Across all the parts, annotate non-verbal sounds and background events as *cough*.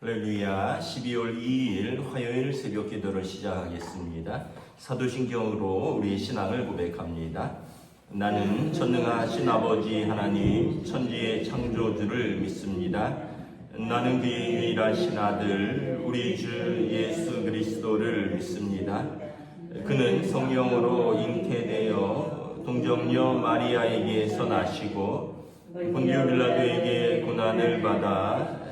할렐루야 12월 2일 화요일 새벽 기도를 시작하겠습니다. 사도신경으로 우리 신앙을 고백합니다. 나는 전능하신 아버지 하나님 천지의 창조주를 믿습니다. 나는 그의 유일하신 아들 우리 주 예수 그리스도를 믿습니다. 그는 성령으로 잉태되어 동정녀 마리아에게서 나시고 본디오 빌라도에게 고난을 받아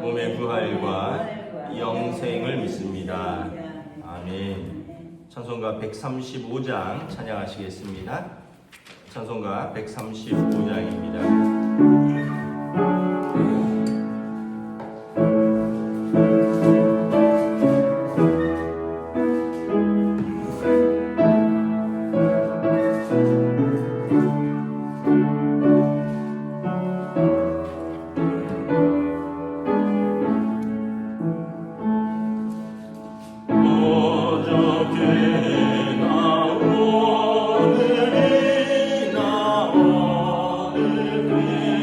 몸의 부활과 영생을 믿습니다. 아멘. 찬송가 135장 찬양하시겠습니다. 찬송가 135장입니다. 오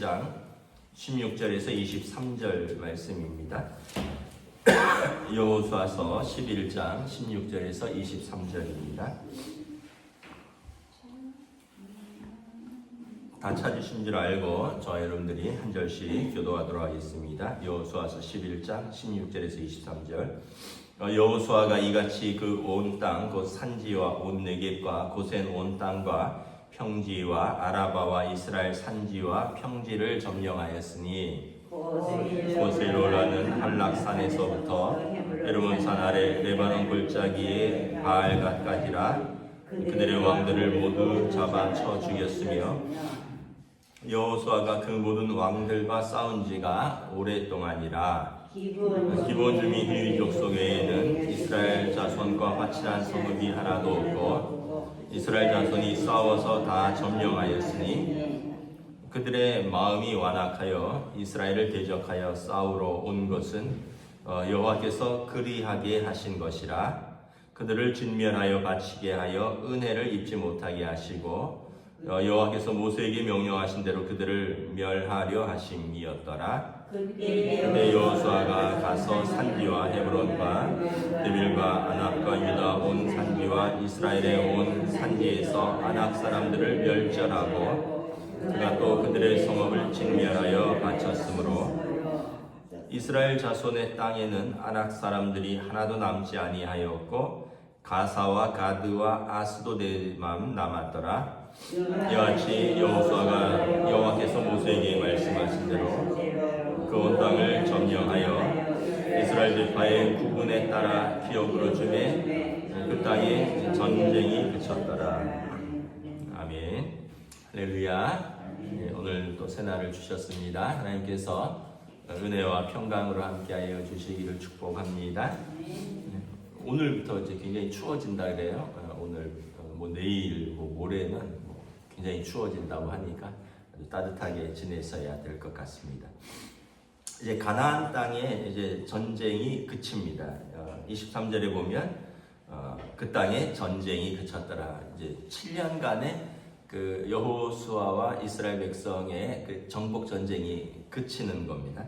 11장 16절에서 23절 말씀입니다. *coughs* 여호수아서 11장 16절에서 23절입니다. 다 찾으신 줄 알고 저 여러분들이 한 절씩 교도하도록 하겠습니다. 여호수아서 11장 16절에서 23절. 어, 여호수아가 이같이 그 온 땅, 곧 산지와 온 네겝과 고센 온 땅과 평지와 아라바와 이스라엘 산지와 평지를 점령하였으니 고세로라는 한락산에서부터 헤르몬산 아래 레바논 골짜기의 바알갓까지라 그들의 왕들을 모두 잡아 쳐 죽였으며 여호수아가 그 모든 왕들과 싸운 지가 오랫동안이라. 기본 주민 휴이족 속에는 이스라엘 자손과 화친한 성읍이 하나도 없고 이스라엘 자손이 싸워서 다 점령하였으니 그들의 마음이 완악하여 이스라엘을 대적하여 싸우러 온 것은 어, 여호와께서 그리하게 하신 것이라 그들을 진멸하여 바치게 하여 은혜를 입지 못하게 하시고 어, 여호와께서 모세에게 명령하신 대로 그들을 멸하려 하심이었더라. 근데 여호수아가 가서 산지와 헤브론과 데빌과 아낙과 유다 온 산지와 이스라엘의 온 산지에서 아낙 사람들을 멸절하고 그가 또 그들의 성읍을 진멸하여 바쳤으므로 이스라엘 자손의 땅에는 아낙 사람들이 하나도 남지 아니하였고 가사와 가드와 아스도데만 남았더라. 이같이 여호수아가 여호와께서 모세에게 말씀하신 대로 그 온 땅을 점령하여 이스라엘 지파의 구분에 따라 기업으로 주매 그 땅에 전쟁이 그쳤더라. 아멘. 할렐루야. 네, 오늘 또 새날을 주셨습니다. 하나님께서 은혜와 평강으로 함께하여 주시기를 축복합니다. 네, 오늘부터 이제 굉장히 추워진다 그래요. 어, 오늘 어, 뭐 내일 뭐 모레는 뭐 굉장히 추워진다고 하니까 따뜻하게 지내셔야 될 것 같습니다. 이제 가나안 땅에 이제 전쟁이 그칩니다. 어, 23절에 보면 어, 그 땅에 전쟁이 그쳤더라. 이제 7년간의 그 여호수아와 이스라엘 백성의 그 정복 전쟁이 그치는 겁니다.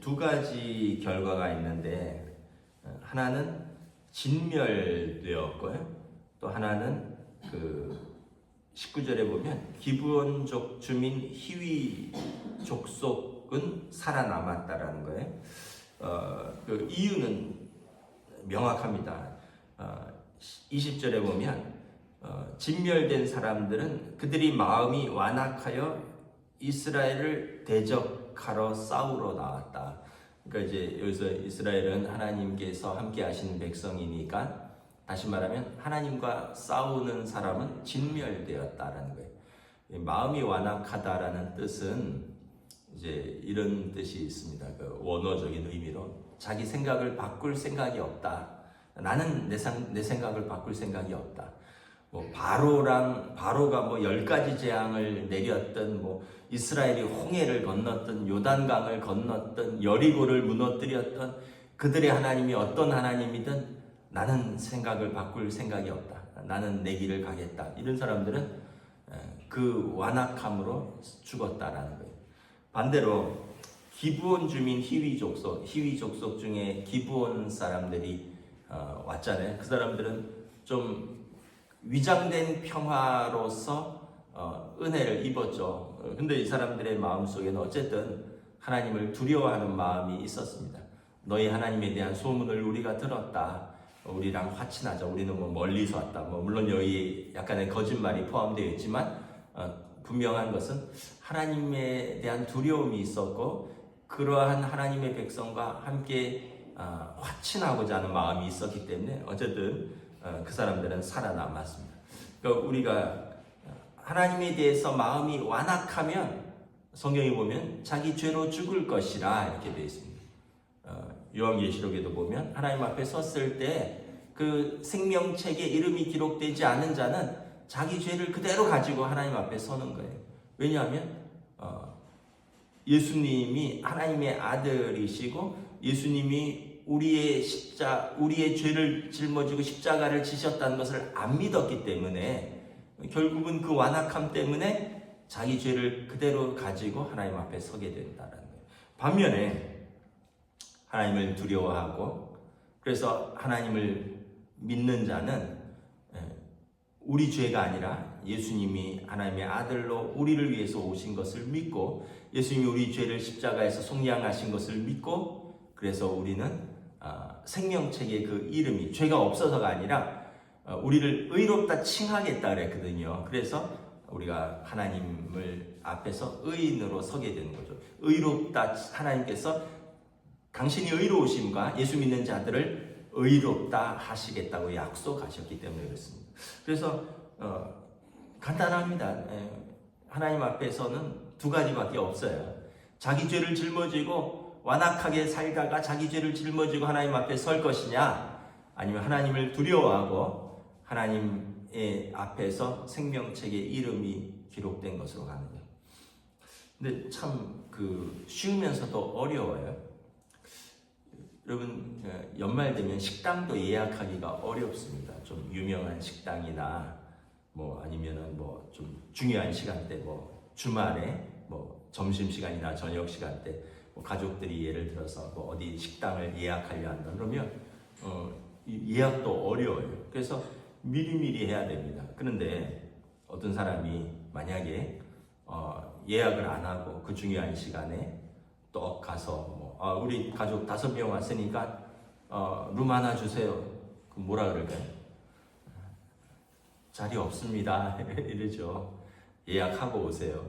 두 가지 결과가 있는데 어, 하나는 진멸되었고요. 또 하나는 그 19절에 보면 기브온족 주민 희위 족속 은 살아남았다라는 거예요. 어, 그 이유는 명확합니다. 어, 20절에 보면 어, 진멸된 사람들은 그들이 마음이 완악하여 이스라엘을 대적하러 싸우러 나왔다. 그러니까 이제 여기서 이스라엘은 하나님께서 함께 하시는 백성이니까 다시 말하면 하나님과 싸우는 사람은 진멸되었다라는 거예요. 이 마음이 완악하다라는 뜻은 이제 이런 뜻이 있습니다. 그 원어적인 의미로 자기 생각을 바꿀 생각이 없다. 나는 내, 상, 내 생각을 바꿀 생각이 없다. 뭐 바로랑 바로가 뭐 열 가지 재앙을 내렸던 뭐 이스라엘이 홍해를 건넜던 요단강을 건넜던 여리고를 무너뜨렸던 그들의 하나님이 어떤 하나님이든 나는 생각을 바꿀 생각이 없다. 나는 내 길을 가겠다. 이런 사람들은 에, 그 완악함으로 죽었다라는 거예요. 반대로 기부온 주민 히위 족속, 히위 족속 중에 기부온 사람들이 어, 왔잖아요. 그 사람들은 좀 위장된 평화로서 어, 은혜를 입었죠. 어, 근데 이 사람들의 마음 속에는 어쨌든 하나님을 두려워하는 마음이 있었습니다. 너희 하나님에 대한 소문을 우리가 들었다. 어, 우리랑 화친하자. 우리는 뭐 멀리서 왔다. 뭐 물론 여기 약간의 거짓말이 포함되어 있지만 어, 분명한 것은 하나님에 대한 두려움이 있었고 그러한 하나님의 백성과 함께 어, 화친하고자 하는 마음이 있었기 때문에 어쨌든 어, 그 사람들은 살아남았습니다. 그러니까 우리가 하나님에 대해서 마음이 완악하면 성경에 보면 자기 죄로 죽을 것이라 이렇게 되어 있습니다. 어, 요한계시록에도 보면 하나님 앞에 섰을 때 그 생명책에 이름이 기록되지 않은 자는 자기 죄를 그대로 가지고 하나님 앞에 서는 거예요. 왜냐하면 어, 예수님이 하나님의 아들이시고 예수님이 우리의 십자 우리의 죄를 짊어지고 십자가를 지셨다는 것을 안 믿었기 때문에 결국은 그 완악함 때문에 자기 죄를 그대로 가지고 하나님 앞에 서게 된다는 거예요. 반면에 하나님을 두려워하고 그래서 하나님을 믿는 자는 예, 우리 죄가 아니라 예수님이 하나님의 아들로 우리를 위해서 오신 것을 믿고 예수님이 우리 죄를 십자가에서 속량하신 것을 믿고 그래서 우리는 아, 생명책의 그 이름이 죄가 없어서가 아니라 어, 우리를 의롭다 칭하겠다 그랬거든요. 그래서 우리가 하나님을 앞에서 의인으로 서게 되는 거죠. 의롭다 하나님께서 당신이 의로우심과 예수 믿는 자들을 의롭다 하시겠다고 약속하셨기 때문에 그렇습니다. 그래서 어, 간단합니다. 예, 하나님 앞에서는 두 가지밖에 없어요. 자기 죄를 짊어지고 완악하게 살다가 자기 죄를 짊어지고 하나님 앞에 설 것이냐, 아니면 하나님을 두려워하고 하나님의 앞에서 생명책에 이름이 기록된 것으로 거예요. 근데 참 그 쉬우면서도 어려워요. 여러분 어, 연말 되면 식당도 예약하기가 어렵습니다. 좀 유명한 식당이나 뭐 아니면은 뭐 좀 중요한 시간대 뭐 주말에 뭐 점심 시간이나 저녁 시간대 뭐 가족들이 예를 들어서 뭐 어디 식당을 예약하려 한다 그러면 어, 이 예약도 어려워요. 그래서 미리미리 해야 됩니다. 그런데 어떤 사람이 만약에 어, 예약을 안 하고 그 중요한 시간에 또 가서 뭐, 아, 우리 가족 다섯 명 왔으니까 어, 룸 하나 주세요. 그럼 뭐라 그럴까요? 자리 없습니다. *laughs* 이러죠. 예약하고 오세요.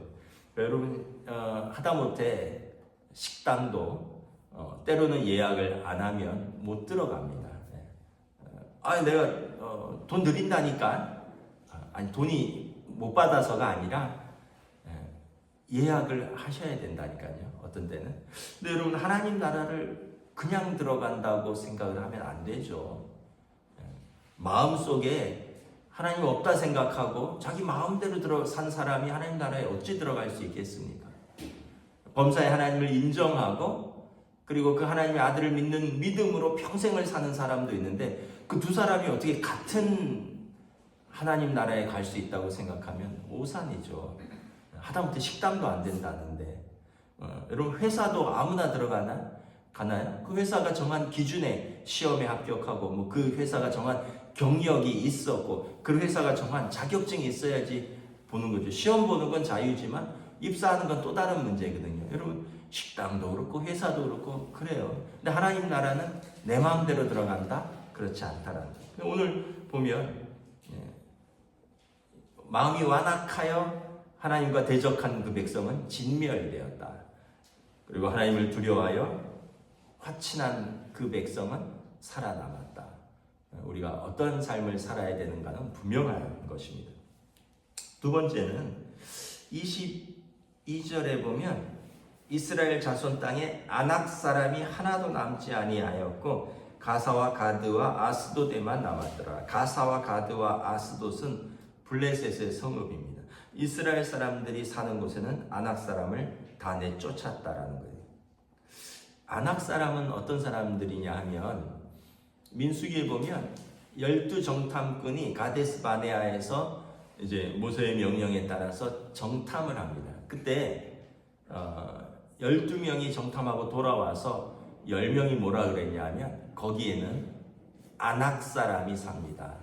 여러분 어, 하다못해 식당도 어, 때로는 예약을 안 하면 못 들어갑니다. 네. 어, 아 내가 어, 돈 드린다니까 아, 아니 돈이 못 받아서가 아니라 예, 예약을 하셔야 된다니까요. 어떤 때는. 근데 여러분 하나님 나라를 그냥 들어간다고 생각을 하면 안 되죠. 예, 마음 속에 하나님 없다 생각하고 자기 마음대로 들어 산 사람이 하나님 나라에 어찌 들어갈 수 있겠습니까? 범사의 하나님을 인정하고 그리고 그 하나님의 아들을 믿는 믿음으로 평생을 사는 사람도 있는데 그 두 사람이 어떻게 같은 하나님 나라에 갈 수 있다고 생각하면 오산이죠. 하다못해 식당도 안 된다는데 어, 여러분 회사도 아무나 들어가나 가나요? 그 회사가 정한 기준에 시험에 합격하고 뭐 그 회사가 정한 경력이 있었고 그 회사가 정한 자격증이 있어야지 보는 거죠. 시험 보는 건 자유지만 입사하는 건 또 다른 문제거든요. 여러분 식당도 그렇고 회사도 그렇고 그래요. 근데 하나님 나라는 내 마음대로 들어간다 그렇지 않다라는 거예요. 오늘 보면 예, 마음이 완악하여 하나님과 대적한 그 백성은 진멸되었다. 그리고 하나님을 두려워하여 화친한 그 백성은 살아남았다. 우리가 어떤 삶을 살아야 되는가는 분명한 것입니다. 두 번째는 22절에 보면 이스라엘 자손 땅에 아낙 사람이 하나도 남지 아니하였고 가사와 가드와 아스돗에만 남았더라. 가사와 가드와 아스돗은 블레셋의 성읍입니다. 이스라엘 사람들이 사는 곳에는 아낙 사람을 다 내쫓았다라는 거예요. 아낙 사람은 어떤 사람들이냐 하면 민수기에 보면 열두 정탐꾼이 가데스 바네아에서 이제 모세의 명령에 따라서 정탐을 합니다. 그때 어, 12명이 정탐하고 돌아와서 10명이 뭐라 그랬냐면 거기에는 아낙 사람이 삽니다.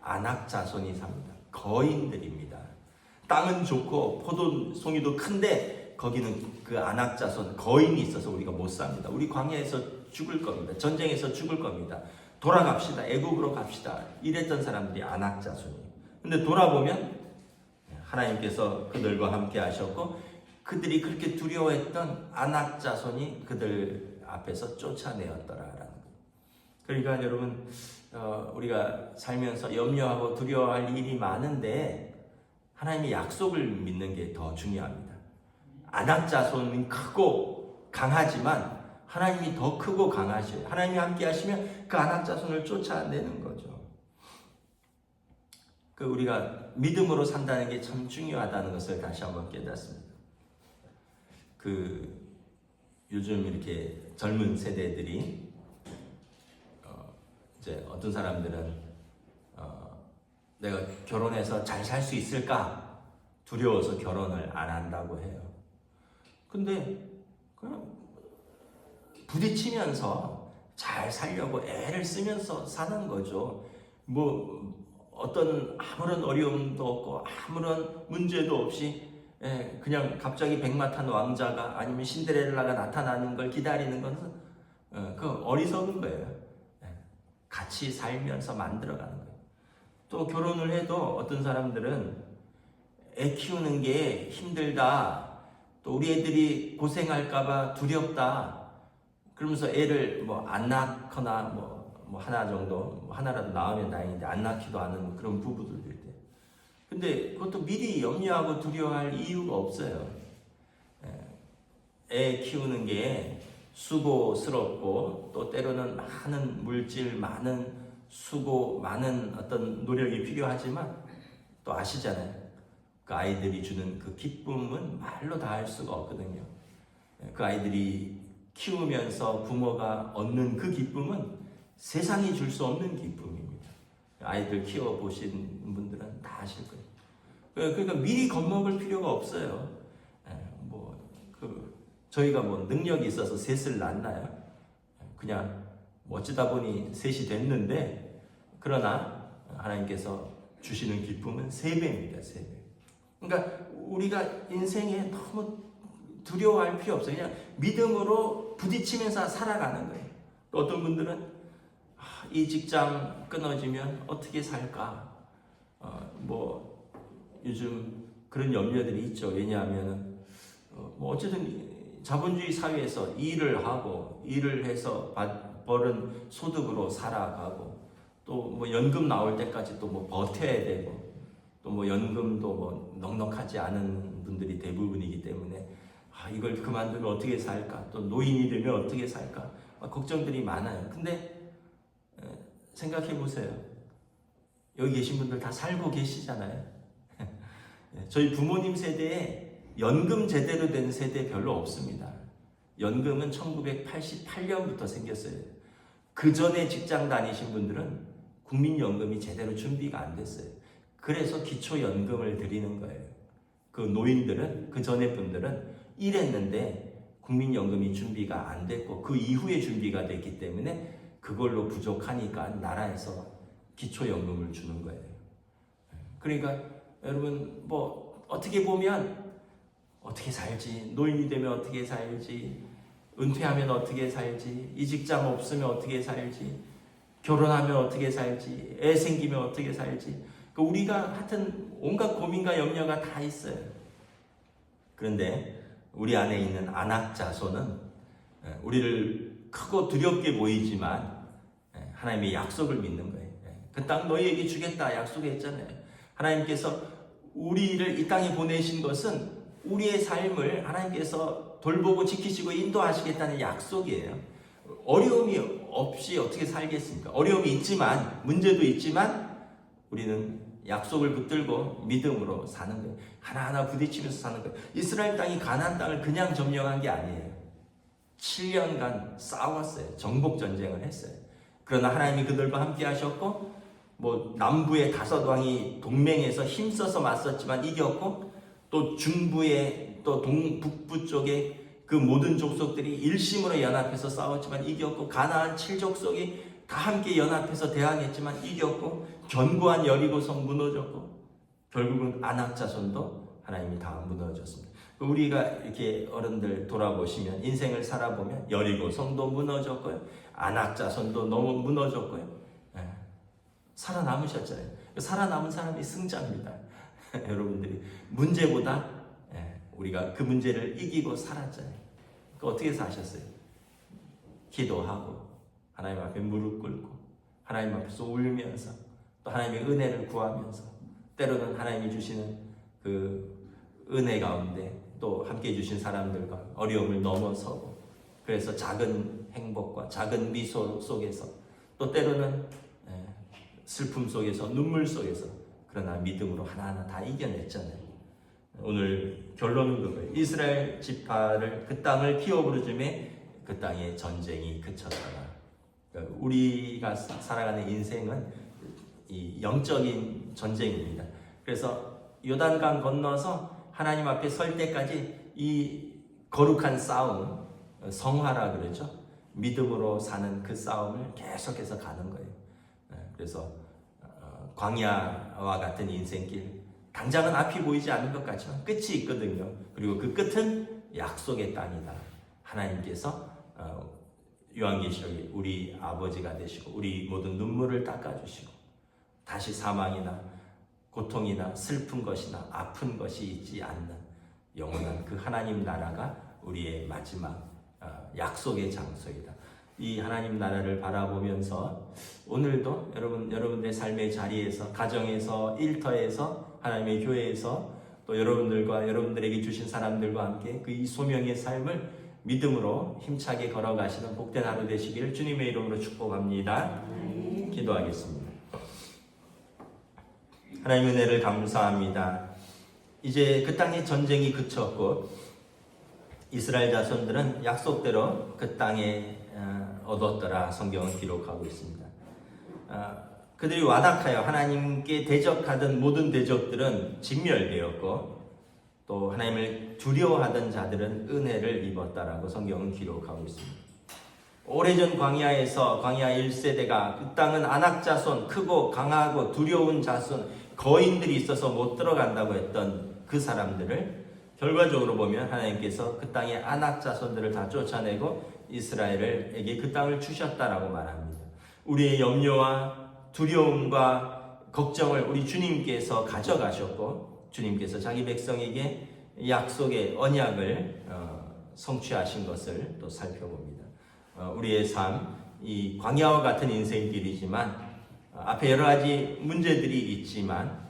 아낙 자손이 삽니다. 거인들입니다. 땅은 좋고 포도 송이도 큰데 거기는 그 아낙 자손 거인이 있어서 우리가 못 삽니다. 우리 광야에서 죽을 겁니다. 전쟁에서 죽을 겁니다. 돌아갑시다. 애국으로 갑시다. 이랬던 사람들이 자손이에요. 근데 돌아보면 하나님께서 그들과 함께 하셨고 그들이 그렇게 두려워했던 아낙 자손이 그들 앞에서 쫓아내었더라라는 거예요. 그러니까 여러분 어, 우리가 살면서 염려하고 두려워할 일이 많은데 하나님의 약속을 믿는 게 더 중요합니다. 아낙 자손은 크고 강하지만 하나님이 더 크고 강하셔요. 하나님이 함께 하시면 그 아낙 자손을 쫓아내는 거죠. 그 우리가 믿음으로 산다는 게 참 중요하다는 것을 다시 한번 깨닫습니다. 그 요즘 이렇게 젊은 세대들이 어 이제 어떤 사람들은 어 내가 결혼해서 잘 살 수 있을까 두려워서 결혼을 안 한다고 해요. 근데 그냥 부딪히면서 잘 살려고 애를 쓰면서 사는 거죠. 뭐 어떤 아무런 어려움도 없고 아무런 문제도 없이 예, 그냥 갑자기 백마탄 왕자가 아니면 신데렐라가 나타나는 걸 기다리는 것은 어, 그 어리석은 거예요. 예, 같이 살면서 만들어가는 거예요. 또 결혼을 해도 어떤 사람들은 애 키우는 게 힘들다. 또 우리 애들이 고생할까봐 두렵다. 그러면서 애를 뭐 안 낳거나 뭐, 뭐 하나 정도 뭐 하나라도 낳으면 다행인데 안 낳기도 하는 그런 부부들도 있대. 근데 그것도 미리 염려하고 두려워할 이유가 없어요. 예, 애 키우는 게 수고스럽고 또 때로는 많은 물질, 많은 수고, 많은 어떤 노력이 필요하지만 또 아시잖아요. 그 아이들이 주는 그 기쁨은 말로 다 할 수가 없거든요. 예, 그 아이들이 키우면서 부모가 얻는 그 기쁨은 세상이 줄 수 없는 기쁨입니다. 아이들 키워 보신 분들은 다 아실 거예요. 그러니까 미리 겁먹을 필요가 없어요. 뭐 그 저희가 뭐 능력이 있어서 셋을 낳나요? 그냥 뭐 어쩌다 보니 셋이 됐는데 그러나 하나님께서 주시는 기쁨은 세 배입니다. 세 배. 그러니까 우리가 인생에 너무 두려워할 필요 없어요. 그냥 믿음으로 부딪히면서 살아가는 거예요. 또 어떤 분들은 아, 이 직장 끊어지면 어떻게 살까? 어, 뭐 요즘 그런 염려들이 있죠. 왜냐하면 어, 뭐 어쨌든 자본주의 사회에서 일을 하고 일을 해서 받, 벌은 소득으로 살아가고 또 뭐 연금 나올 때까지 또 뭐 버텨야 되고 또 뭐 연금도 뭐 넉넉하지 않은 분들이 대부분이기 때문에 아, 이걸 그만두면 어떻게 살까? 또 노인이 되면 어떻게 살까? 막 걱정들이 많아요. 근데 에, 생각해 보세요. 여기 계신 분들 다 살고 계시잖아요. *laughs* 예, 저희 부모님 세대에 연금 제대로 된 세대 별로 없습니다. 연금은 1988년부터 생겼어요. 그 전에 직장 다니신 분들은 국민연금이 제대로 준비가 안 됐어요. 그래서 기초연금을 드리는 거예요. 그 노인들은, 그 전에 분들은 일했는데 국민연금이 준비가 안 됐고 그 이후에 준비가 됐기 때문에 그걸로 부족하니까 나라에서 기초연금을 주는 거예요. 그러니까 여러분 뭐 어떻게 보면 어떻게 살지 노인이 되면 어떻게 살지 은퇴하면 어떻게 살지 이 직장 없으면 어떻게 살지 결혼하면 어떻게 살지 애 생기면 어떻게 살지 그 우리가 하여튼 온갖 고민과 염려가 다 있어요. 그런데 우리 안에 있는 안악 자손은 예, 우리를 크고 두렵게 보이지만 예, 하나님의 약속을 믿는 거예요. 그 땅 너희에게 주겠다 약속했잖아요. 하나님께서 우리를 이 땅에 보내신 것은 우리의 삶을 하나님께서 돌보고 지키시고 인도하시겠다는 약속이에요. 어려움이 없이 어떻게 살겠습니까? 어려움이 있지만 문제도 있지만 우리는 약속을 붙들고 믿음으로 사는 거예요. 하나하나 부딪히면서 사는 거예요. 이스라엘 땅이 가나안 땅을 그냥 점령한 게 아니에요. 7년간 싸웠어요. 정복 전쟁을 했어요. 그러나 하나님이 그들과 함께 하셨고 뭐 남부의 다섯 왕이 동맹해서 힘써서 맞섰지만 이겼고 또 중부의 또 동북부 쪽에 그 모든 족속들이 일심으로 연합해서 싸웠지만 이겼고 가나안 칠족속이 다 함께 연합해서 대항했지만 이겼고 견고한 여리고성 무너졌고 결국은 안악자손도 하나님이 다 무너졌습니다. 우리가 이렇게 어른들 돌아보시면 인생을 살아보면 여리고성도 무너졌고요. 안악자손도 너무 무너졌고요. 예. 살아남으셨잖아요. 살아남은 사람이 승자입니다. *laughs* 여러분들이 문제보다 예, 우리가 그 문제를 이기고 살았잖아요. 그 어떻게 사셨어요? 기도하고 하나님 앞에 무릎 꿇고 하나님 앞에서 울면서 또 하나님의 은혜를 구하면서 때로는 하나님이 주시는 그 은혜 가운데 또 함께 해주신 사람들과 어려움을 넘어서고 그래서 작은 행복과 작은 미소 속에서 또 때로는 예, 슬픔 속에서 눈물 속에서 그러나 믿음으로 하나하나 다 이겨냈잖아요. 오늘 결론은 그거예요. 이스라엘 지파를 그 땅을 키워 부르즘에 그 땅에 전쟁이 그쳤다가 그러니까 우리가 살아가는 인생은 이 영적인 전쟁입니다. 그래서 요단강 건너서 하나님 앞에 설 때까지 이 거룩한 싸움, 성화라 그러죠. 믿음으로 사는 그 싸움을 계속해서 가는 거예요. 네, 그래서 어, 광야와 같은 인생길, 당장은 앞이 보이지 않는 것 같지만 끝이 있거든요. 그리고 그 끝은 약속의 땅이다. 하나님께서 어, 요한계시록에 우리 아버지가 되시고 우리 모든 눈물을 닦아주시고 다시 사망이나 고통이나 슬픈 것이나 아픈 것이 있지 않는 영원한 그 하나님 나라가 우리의 마지막 어, 약속의 장소이다. 이 하나님 나라를 바라보면서 오늘도 여러분 여러분들의 삶의 자리에서 가정에서 일터에서 하나님의 교회에서 또 여러분들과 여러분들에게 주신 사람들과 함께 그 이 소명의 삶을 믿음으로 힘차게 걸어가시는 복된 하루 되시기를 주님의 이름으로 축복합니다. 기도하겠습니다. 하나님 은혜를 감사합니다. 이제 그 땅의 전쟁이 그쳤고 이스라엘 자손들은 약속대로 그 땅에 어, 얻었더라 성경은 기록하고 있습니다. 어, 그들이 완악하여 하나님께 대적하던 모든 대적들은 진멸되었고 또 하나님을 두려워하던 자들은 은혜를 입었다라고 성경은 기록하고 있습니다. 오래전 광야에서 광야 1세대가 그 땅은 안악 자손 크고 강하고 두려운 자손 거인들이 있어서 못 들어간다고 했던 그 사람들을 결과적으로 보면 하나님께서 그 땅의 안악 자손들을 다 쫓아내고 이스라엘에게 그 땅을 주셨다라고 말합니다. 우리의 염려와 두려움과 걱정을 우리 주님께서 가져가셨고 주님께서 자기 백성에게 약속의 언약을 어, 성취하신 것을 또 살펴봅니다. 어, 우리의 삶, 이 광야와 같은 인생길이지만 어, 앞에 여러 가지 문제들이 있지만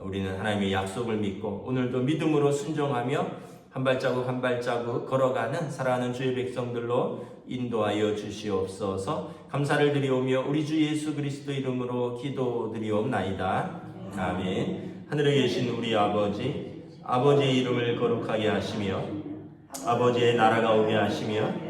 우리는 하나님의 약속을 믿고 오늘도 믿음으로 순종하며 한 발자국 한 발자국 걸어가는 사랑하는 주의 백성들로 인도하여 주시옵소서 감사를 드리오며 우리 주 예수 그리스도 이름으로 기도드리옵나이다. 아멘. 하늘에 계신 우리 아버지, 아버지의 이름을 거룩하게 하시며 아버지의 나라가 오게 하시며